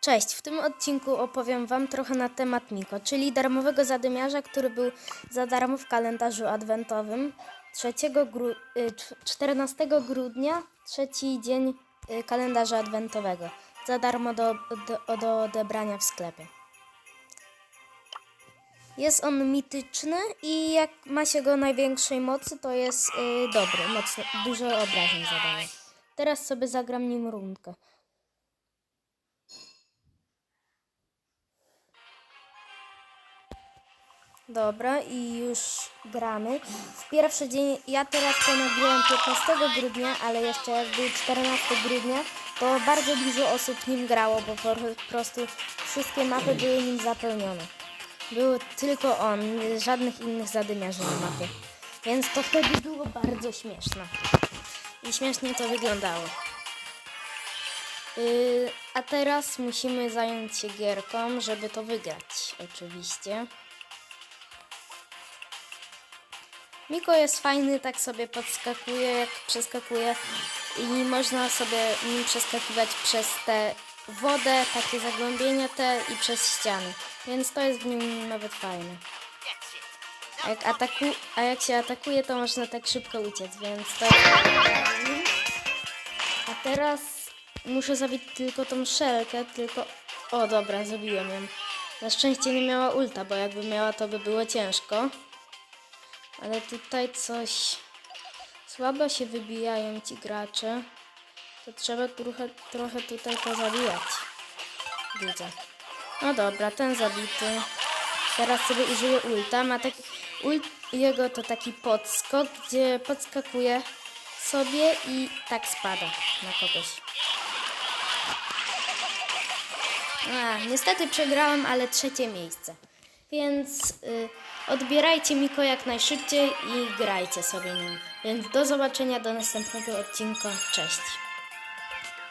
Cześć, w tym odcinku opowiem Wam trochę na temat Miko, czyli darmowego zadymiarza, który był za darmo w kalendarzu adwentowym 3 gru- y, cz- 14 grudnia, trzeci dzień y, kalendarza adwentowego, za darmo do, do, do odebrania w sklepie. Jest on mityczny i jak ma się go największej mocy, to jest y, dobry, mocno, dużo obrażeń zadaje. Teraz sobie zagram nim rundkę. Dobra, i już gramy. W pierwszy dzień, ja teraz to nagrałem 15 grudnia, ale jeszcze jak był 14 grudnia, to bardzo dużo osób nim grało, bo po prostu wszystkie mapy były nim zapełnione. Był tylko on, żadnych innych zadymiarzy na mapie. Więc to wtedy było bardzo śmieszne. I śmiesznie to wyglądało. Yy, a teraz musimy zająć się gierką, żeby to wygrać, oczywiście. Miko jest fajny, tak sobie podskakuje, jak przeskakuje i można sobie nim przeskakiwać przez tę wodę, takie zagłębienia te i przez ściany. Więc to jest w nim nawet fajne. A jak, ataku, a jak się atakuje, to można tak szybko uciec, więc to jest. A teraz muszę zabić tylko tą szelkę, tylko... O, dobra, zabiłem ją. Na szczęście nie miała ulta, bo jakby miała, to by było ciężko. Ale tutaj coś słabo się wybijają ci gracze. To trzeba trochę, trochę tutaj pozabijać. Widzę. No dobra, ten zabity. Teraz sobie użyję ulta. Ma taki, ult jego to taki podskok, gdzie podskakuje sobie i tak spada na kogoś. A, niestety przegrałem, ale trzecie miejsce. Więc y, odbierajcie Miko jak najszybciej i grajcie sobie nim. Więc do zobaczenia do następnego odcinka. Cześć.